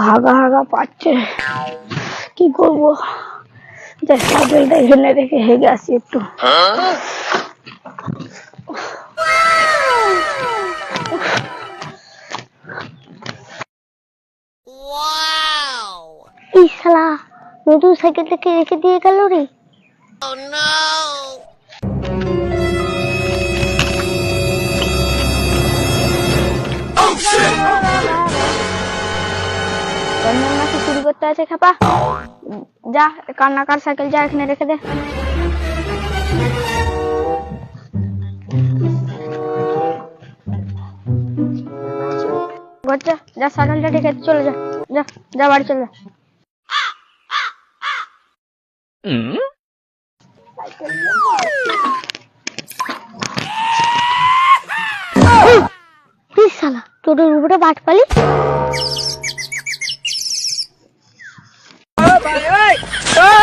হাগা হাগা পাচ্ছে কি করব যে সাইকেলটা এখানে রেখে হেগে আসি একটু এই শালা নতুন সাইকেলটাকে রেখে দিয়ে গেল রে বন্ধন চুরি করতে আছে খেপা। যা কান্নাকার সাইকেল যা, এখানে রেখে দে। ঘর যা সাইকেলটা রেখে চলে যা যা যা, বাড়ি চলে যা। এই শালা, তোদের উপরে বাট পালি? bà Liễu ơi. Đó.